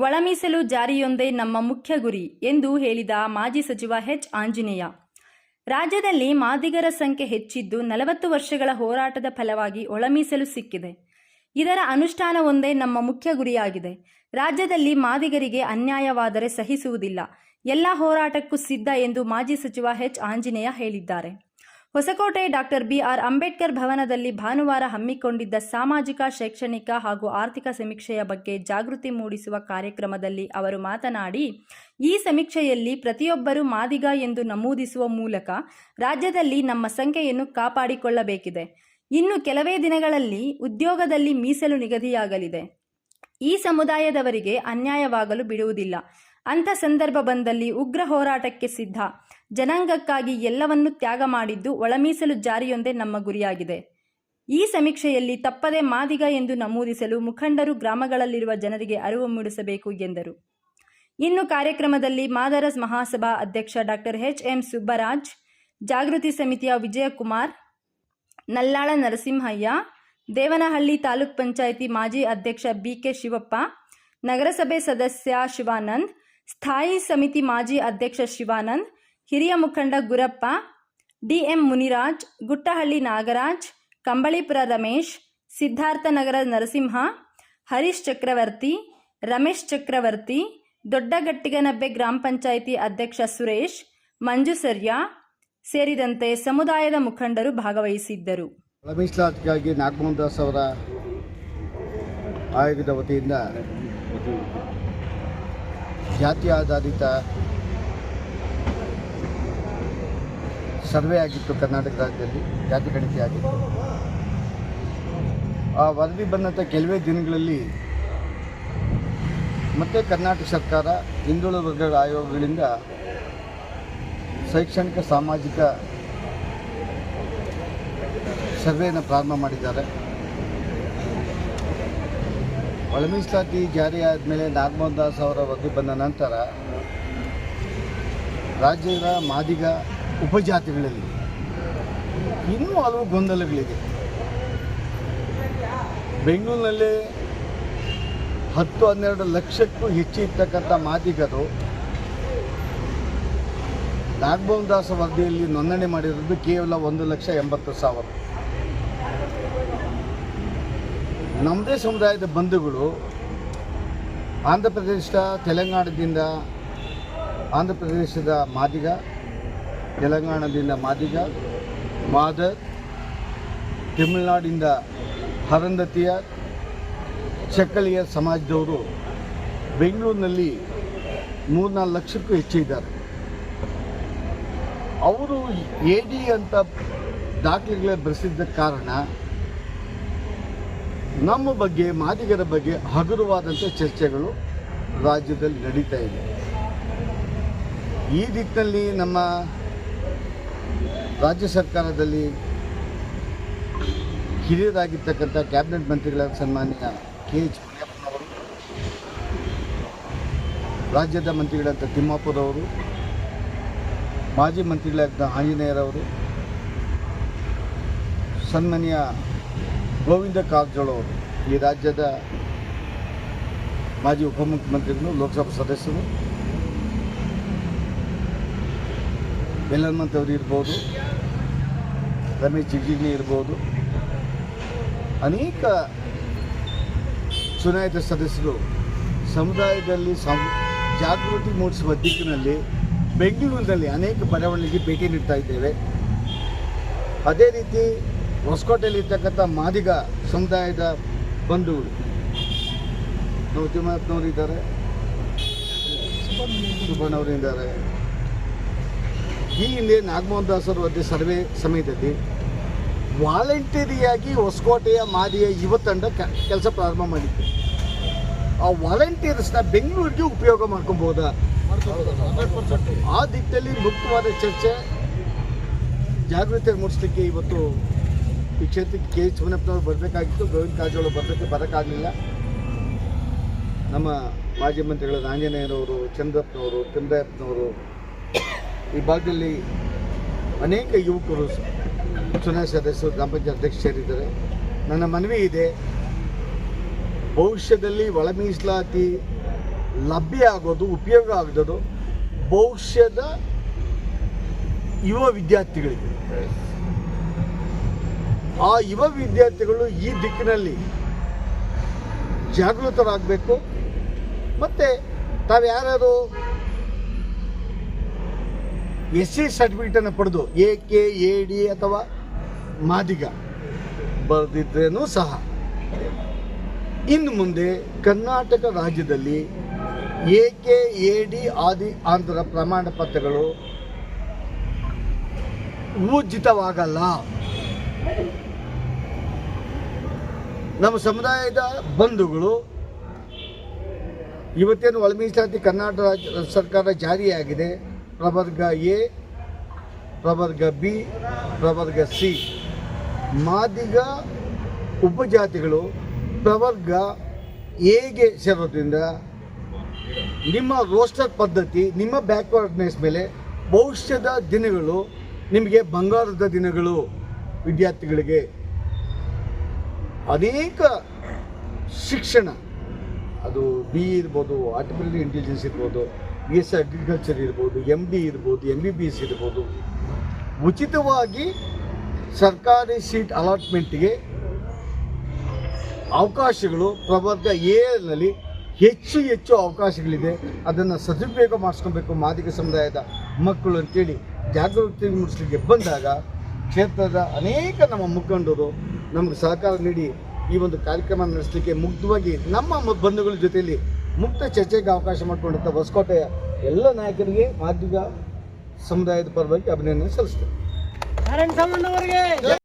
ಒಳ ಮೀಸಲು ಜಾರಿಯೊಂದೇ ನಮ್ಮ ಮುಖ್ಯ ಗುರಿ ಎಂದು ಹೇಳಿದ ಮಾಜಿ ಸಚಿವ ಹೆಚ್ ಆಂಜನೇಯ. ರಾಜ್ಯದಲ್ಲಿ ಮಾದಿಗರ ಸಂಖ್ಯೆ ಹೆಚ್ಚಿದ್ದು ನಲವತ್ತು ವರ್ಷಗಳ ಹೋರಾಟದ ಫಲವಾಗಿ ಒಳಮೀಸಲು ಸಿಕ್ಕಿದೆ. ಇದರ ಅನುಷ್ಠಾನವೊಂದೇ ನಮ್ಮ ಮುಖ್ಯ ಗುರಿಯಾಗಿದೆ. ರಾಜ್ಯದಲ್ಲಿ ಮಾದಿಗರಿಗೆ ಅನ್ಯಾಯವಾದರೆ ಸಹಿಸುವುದಿಲ್ಲ. ಎಲ್ಲ ಹೋರಾಟಕ್ಕೂ ಸಿದ್ಧ ಎಂದು ಮಾಜಿ ಸಚಿವ ಹೆಚ್ ಆಂಜನೇಯ ಹೇಳಿದ್ದಾರೆ. ಹೊಸಕೋಟೆ ಡಾಕ್ಟರ್ ಬಿಆರ್ ಅಂಬೇಡ್ಕರ್ ಭವನದಲ್ಲಿ ಭಾನುವಾರ ಹಮ್ಮಿಕೊಂಡಿದ್ದ ಸಾಮಾಜಿಕ, ಶೈಕ್ಷಣಿಕ ಹಾಗೂ ಆರ್ಥಿಕ ಸಮೀಕ್ಷೆಯ ಬಗ್ಗೆ ಜಾಗೃತಿ ಮೂಡಿಸುವ ಕಾರ್ಯಕ್ರಮದಲ್ಲಿ ಅವರು ಮಾತನಾಡಿ, ಈ ಸಮೀಕ್ಷೆಯಲ್ಲಿ ಪ್ರತಿಯೊಬ್ಬರೂ ಮಾದಿಗ ಎಂದು ನಮೂದಿಸುವ ಮೂಲಕ ರಾಜ್ಯದಲ್ಲಿ ನಮ್ಮ ಸಂಖ್ಯೆಯನ್ನು ಕಾಪಾಡಿಕೊಳ್ಳಬೇಕಿದೆ. ಇನ್ನು ಕೆಲವೇ ದಿನಗಳಲ್ಲಿ ಉದ್ಯೋಗದಲ್ಲಿ ಮೀಸಲು ನಿಗದಿಯಾಗಲಿದೆ. ಈ ಸಮುದಾಯದವರಿಗೆ ಅನ್ಯಾಯವಾಗಲು ಬಿಡುವುದಿಲ್ಲ. ಅಂಥ ಸಂದರ್ಭ ಬಂದಲ್ಲಿ ಉಗ್ರ ಹೋರಾಟಕ್ಕೆ ಸಿದ್ಧ. ಜನಾಂಗಕ್ಕಾಗಿ ಎಲ್ಲವನ್ನೂ ತ್ಯಾಗ ಮಾಡಿದ್ದು ಒಳಮೀಸಲು ಜಾರಿಯೊಂದೇ ನಮ್ಮ ಗುರಿಯಾಗಿದೆ. ಈ ಸಮೀಕ್ಷೆಯಲ್ಲಿ ತಪ್ಪದೆ ಮಾದಿಗ ಎಂದು ನಮೂದಿಸಲು ಮುಖಂಡರು ಗ್ರಾಮಗಳಲ್ಲಿರುವ ಜನರಿಗೆ ಅರಿವು ಮೂಡಿಸಬೇಕು ಎಂದರು. ಇನ್ನು ಕಾರ್ಯಕ್ರಮದಲ್ಲಿ ಮಾದರಸ್ ಮಹಾಸಭಾ ಅಧ್ಯಕ್ಷ ಡಾಕ್ಟರ್ ಎಚ್. ಎಂ. ಸುಬ್ಬರಾಜ್, ಜಾಗೃತಿ ಸಮಿತಿಯ ವಿಜಯಕುಮಾರ್, ನಲ್ಲಾಳ ನರಸಿಂಹಯ್ಯ, ದೇವನಹಳ್ಳಿ ತಾಲೂಕ್ ಪಂಚಾಯಿತಿ ಮಾಜಿ ಅಧ್ಯಕ್ಷ ಬಿಕೆ ಶಿವಪ್ಪ, ನಗರಸಭೆ ಸದಸ್ಯ ಶಿವಾನಂದ್, ಸ್ಥಾಯಿ ಸಮಿತಿ ಮಾಜಿ ಅಧ್ಯಕ್ಷ ಶಿವಾನಂದ್ ಹಿರಿಯ ಮುಖಂಡ ಗುರಪ್ಪ, ಡಿಎಂ ಮುನಿರಾಜ್, ಗುಟ್ಟಹಳ್ಳಿ ನಾಗರಾಜ್, ಕಂಬಳಿಪುರ ರಮೇಶ್, ಸಿದ್ಧಾರ್ಥನಗರ ನರಸಿಂಹ, ಹರೀಶ್ ಚಕ್ರವರ್ತಿ, ರಮೇಶ್ ಚಕ್ರವರ್ತಿ ದೊಡ್ಡಗಟ್ಟಿಗನಬ್ಬೆ ಗ್ರಾಮ ಪಂಚಾಯಿತಿ ಅಧ್ಯಕ್ಷ ಸುರೇಶ್ ಮಂಜುಸರ್ಯ ಸೇರಿದಂತೆ ಸಮುದಾಯದ ಮುಖಂಡರು ಭಾಗವಹಿಸಿದ್ದರು. ಮೀಸಲಾತಿಗಾಗಿ ನಾಗಮೋಹನ್ ದಾಸ್ ಅವರ ಆಯೋಗದ ವತಿಯಿಂದ ಜಾತಿ ಆಧಾರಿತ ಸರ್ವೆ ಆಗಿತ್ತು ಕರ್ನಾಟಕ ರಾಜ್ಯದಲ್ಲಿ ಜಾತಿ ಗಣತಿ ಆಗಿತ್ತು. ಆ ವರದಿ ಬಂದಂಥ ಕೆಲವೇ ದಿನಗಳಲ್ಲಿ ಮತ್ತೆ ಕರ್ನಾಟಕ ಸರ್ಕಾರ ಹಿಂದುಳಿದ ವರ್ಗಗಳ ಆಯೋಗಗಳಿಂದ ಶೈಕ್ಷಣಿಕ, ಸಾಮಾಜಿಕ ಸರ್ವೆಯನ್ನು ಪ್ರಾರಂಭ ಮಾಡಿದ್ದಾರೆ. ಒಳ ಮೀಸಲಾತಿ ಜಾರಿ ಆದಮೇಲೆ ನಾಗಮೋಹನ್ ದಾಸ್ ಅವರ ವರದಿ ಬಂದ ನಂತರ ರಾಜ್ಯದ ಮಾದಿಗ ಉಪಜಾತಿಗಳಲ್ಲಿ ಇನ್ನೂ ಹಲವು ಗೊಂದಲಗಳಿದೆ. ಬೆಂಗಳೂರಿನಲ್ಲಿ ಹತ್ತು ಹನ್ನೆರಡು ಲಕ್ಷಕ್ಕೂ ಹೆಚ್ಚು ಇರ್ತಕ್ಕಂಥ ಮಾದಿಗರು ನಾಗಮೋಹನ್ ದಾಸ್ ವರದಿಯಲ್ಲಿ ನೋಂದಣಿ ಮಾಡಿರೋದು ಕೇವಲ ಒಂದು ಲಕ್ಷ ಎಂಬತ್ತು ಸಾವಿರ. ನಮ್ಮದೇ ಸಮುದಾಯದ ಬಂಧುಗಳು ಆಂಧ್ರ ಪ್ರದೇಶ ತೆಲಂಗಾಣದಿಂದ ಆಂಧ್ರ ಪ್ರದೇಶದ ಮಾದಿಗ ತೆಲಂಗಾಣದಿಂದ ಮಾದಿಗ, ಮಾದರ್, ತಮಿಳುನಾಡಿಂದ ಹರಂದತಿಯ ಚಕ್ಕಲಿಯ ಸಮಾಜದವರು ಬೆಂಗಳೂರಿನಲ್ಲಿ ಮೂರ್ನಾಲ್ಕು ಲಕ್ಷಕ್ಕೂ ಹೆಚ್ಚು ಇದ್ದಾರೆ. ಅವರು ಎ ಡಿ ಅಂತ ದಾಖಲೆಗಳೇ ಬರೆಸಿದ್ದ ಕಾರಣ ನಮ್ಮ ಬಗ್ಗೆ, ಮಾದಿಗರ ಬಗ್ಗೆ ಹಗುರವಾದಂಥ ಚರ್ಚೆಗಳು ರಾಜ್ಯದಲ್ಲಿ ನಡೀತಾ ಇದೆ. ಈ ದಿಕ್ಕಿನಲ್ಲಿ ನಮ್ಮ ರಾಜ್ಯ ಸರ್ಕಾರದಲ್ಲಿ ಹಿರಿಯರಾಗಿರ್ತಕ್ಕಂಥ ಕ್ಯಾಬಿನೆಟ್ ಮಂತ್ರಿಗಳಾದ ಸನ್ಮಾನ್ಯ ಕೆ ಎಚ್ ಮುನಿಯಪ್ಪನವರು ರಾಜ್ಯದ ಮಂತ್ರಿಗಳಾದ ತಿಮ್ಮಾಪುರವರು, ಮಾಜಿ ಮಂತ್ರಿಗಳಾದ ಆಂಜನೇಯರವರು, ಸನ್ಮಾನ್ಯ ಗೋವಿಂದ ಕಾರಜೋಳ ಅವರು ಈ ರಾಜ್ಯದ ಮಾಜಿ ಉಪಮುಖ್ಯಮಂತ್ರಿಗಳು, ಲೋಕಸಭಾ ಸದಸ್ಯರು ಬೆಲ್ಲನ್ಮಂತ್ ಅವರು ಇರ್ಬೋದು, ರಮೇಶ್ ಜಿಗ್ಜಿಗ್ನಿ ಇರ್ಬೋದು, ಅನೇಕ ಚುನಾಯಿತ ಸದಸ್ಯರು ಸಮುದಾಯದಲ್ಲಿ ಸಂ, ಜಾಗೃತಿ ಮೂಡಿಸುವ ದಿಕ್ಕಿನಲ್ಲಿ ಬೆಂಗಳೂರಿನಲ್ಲಿ ಅನೇಕ ಬರವಣಿಗೆ ಭೇಟಿ ನೀಡ್ತಾ ಇದ್ದೇವೆ. ಅದೇ ರೀತಿ ಹೊಸಕೋಟೆಯಲ್ಲಿರ್ತಕ್ಕಂಥ ಮಾದಿಗ ಸಮುದಾಯದ ಬಂಧುಗಳು, ನಾವು ತಿಮ್ಮಪ್ಪನವರು ಇದ್ದಾರೆ, ಸುಬ್ಬಣ್ಣವರು ಇದ್ದಾರೆ ಈ ಹಿಂದೆ ನಾಗಮೋಹನ್ ದಾಸ್ ಅವರು ಅದೇ ಸರ್ವೆ ಸಮಯದಲ್ಲಿ ವಾಲಂಟಿಯರಿಯಾಗಿ ಹೊಸಕೋಟೆಯ ಮಾದಿಯ ಯುವ ತಂಡ ಕೆಲಸ ಪ್ರಾರಂಭ ಮಾಡಿತ್ತು ಆ ವಾಲಂಟಿಯರ್ಸ್ನ ಬೆಂಗಳೂರಿಗೆ ಉಪಯೋಗ ಮಾಡ್ಕೊಬೋದಾ? ಆ ದಿಕ್ಕಲ್ಲಿ ಮುಕ್ತವಾದ ಚರ್ಚೆ. ಜಾಗೃತಿ ಮೂಡಿಸ್ಲಿಕ್ಕೆ ಇವತ್ತು ಈ ಕ್ಷೇತ್ರಕ್ಕೆ ಕೆ ಎಚ್ ಬರಬೇಕಾಗಿತ್ತು. ಗೋವಿಂದ ಕಾರಜೋಳ ಬರಲಿಕ್ಕೆ ಬರೋಕ್ಕಾಗಲಿಲ್ಲ. ನಮ್ಮ ಮಾಜಿ ಮಂತ್ರಿಗಳಾದ ಆಂಜನೇಯರವರು, ಚಂದ್ರಪ್ಪನವರು ಚಂದ್ರಪ್ಪನವರು ಈ ಭಾಗದಲ್ಲಿ ಅನೇಕ ಯುವಕರು ಚುನಾಯಿತ ಸದಸ್ಯರು ಗ್ರಾಮ ಪಂಚಾಯತ್ ಅಧ್ಯಕ್ಷರಿದ್ದಾರೆ ನನ್ನ ಮನವಿ ಇದೆ, ಭವಿಷ್ಯದಲ್ಲಿ ಒಳ ಮೀಸಲಾತಿ ಲಭ್ಯ ಆಗೋದು, ಉಪಯೋಗ ಆಗೋದು ಭವಿಷ್ಯದ ಯುವ ವಿದ್ಯಾರ್ಥಿಗಳಿಗೆ. ಆ ಯುವ ವಿದ್ಯಾರ್ಥಿಗಳು ಈ ದಿಕ್ಕಿನಲ್ಲಿ ಜಾಗೃತರಾಗಬೇಕು. ಮತ್ತು ತಾವು ಎಸ್ ಸಿ ಸರ್ಟಿಫಿಕೇಟನ್ನು ಪಡೆದು ಎ ಕೆ ಎ ಡಿ ಅಥವಾ ಮಾದಿಗ ಬರೆದಿದ್ರೇನೂ ಸಹ. ಇನ್ನು ಮುಂದೆ ಕರ್ನಾಟಕ ರಾಜ್ಯದಲ್ಲಿ ಎ ಕೆ ಎ ಡಿ ಆದಿ ಆಂಧ್ರ ಪ್ರಮಾಣ ಪತ್ರಗಳು ಊರ್ಜಿತವಾಗಲ್ಲ. ನಮ್ಮ ಸಮುದಾಯದ ಬಂಧುಗಳು ಇವತ್ತೇನು ಒಳಮೀಸಲಾತಿ ಕರ್ನಾಟಕ ರಾಜ್ಯ ಸರ್ಕಾರ ಜಾರಿಯಾಗಿದೆ. ಪ್ರವರ್ಗ ಎ ಪ್ರವರ್ಗ ಬಿ ಪ್ರವರ್ಗ ಸಿ. ಮಾದಿಗ ಉಪಜಾತಿಗಳು ಪ್ರವರ್ಗ ಎಗೆ ಸೇರೋದ್ರಿಂದ ನಿಮ್ಮ ರೋಸ್ಟರ್ ಪದ್ಧತಿ, ನಿಮ್ಮ ಬ್ಯಾಕ್ವರ್ಡ್ನೆಸ್ ಮೇಲೆ ಭವಿಷ್ಯದ ದಿನಗಳು ನಿಮಗೆ ಬಂಗಾರದ ದಿನಗಳು ವಿದ್ಯಾರ್ಥಿಗಳಿಗೆ. ಅನೇಕ ಶಿಕ್ಷಣ, ಅದು ಬಿ ಇರ್ಬೋದು ಆರ್ಟಿಫಿಷಿಯಲ್ ಇಂಟೆಲಿಜೆನ್ಸ್ ಇರ್ಬೋದು ಬಿ ಎಸ್ ಅಗ್ರಿಕಲ್ಚರ್ ಇರ್ಬೋದು ಎಂ ಡಿ ಇರ್ಬೋದು ಎಂ ಬಿ ಬಿ ಎಸ್ ಇರ್ಬೋದು, ಉಚಿತವಾಗಿ ಸರ್ಕಾರಿ ಸೀಟ್ ಅಲಾಟ್ಮೆಂಟ್ಗೆ ಅವಕಾಶಗಳು ಪ್ರವರ್ಗ ಎನಲ್ಲಿ ಹೆಚ್ಚು ಹೆಚ್ಚು ಅವಕಾಶಗಳಿದೆ. ಅದನ್ನು ಸದುಪಯೋಗ ಮಾಡಿಸ್ಕೊಬೇಕು ಮಾದಿಗ ಸಮುದಾಯದ ಮಕ್ಕಳು ಅಂತೇಳಿ ಜಾಗೃತಿ ಮೂಡಿಸ್ಲಿಕ್ಕೆ ಬಂದಾಗ ಕ್ಷೇತ್ರದ ಅನೇಕ ನಮ್ಮ ಮುಖಂಡರು ನಮಗೆ ಸಹಕಾರ ನೀಡಿ ಈ ಒಂದು ಕಾರ್ಯಕ್ರಮ ನಡೆಸಲಿಕ್ಕೆ ಮುಗ್ಧವಾಗಿ ನಮ್ಮ ಬಂಧುಗಳ ಜೊತೆಯಲ್ಲಿ ಮುಕ್ತ ಚರ್ಚೆಗೆ ಅವಕಾಶ ಮಾಡಿಕೊಂಡಂಥ ಹೊಸಕೋಟೆಯ ಎಲ್ಲ ನಾಯಕರಿಗೆ ಮಾಧ್ಯಮ ಸಮುದಾಯದ ಪರವಾಗಿ ಅಭಿನಂದನೆ ಸಲ್ಲಿಸ್ತೇನೆ.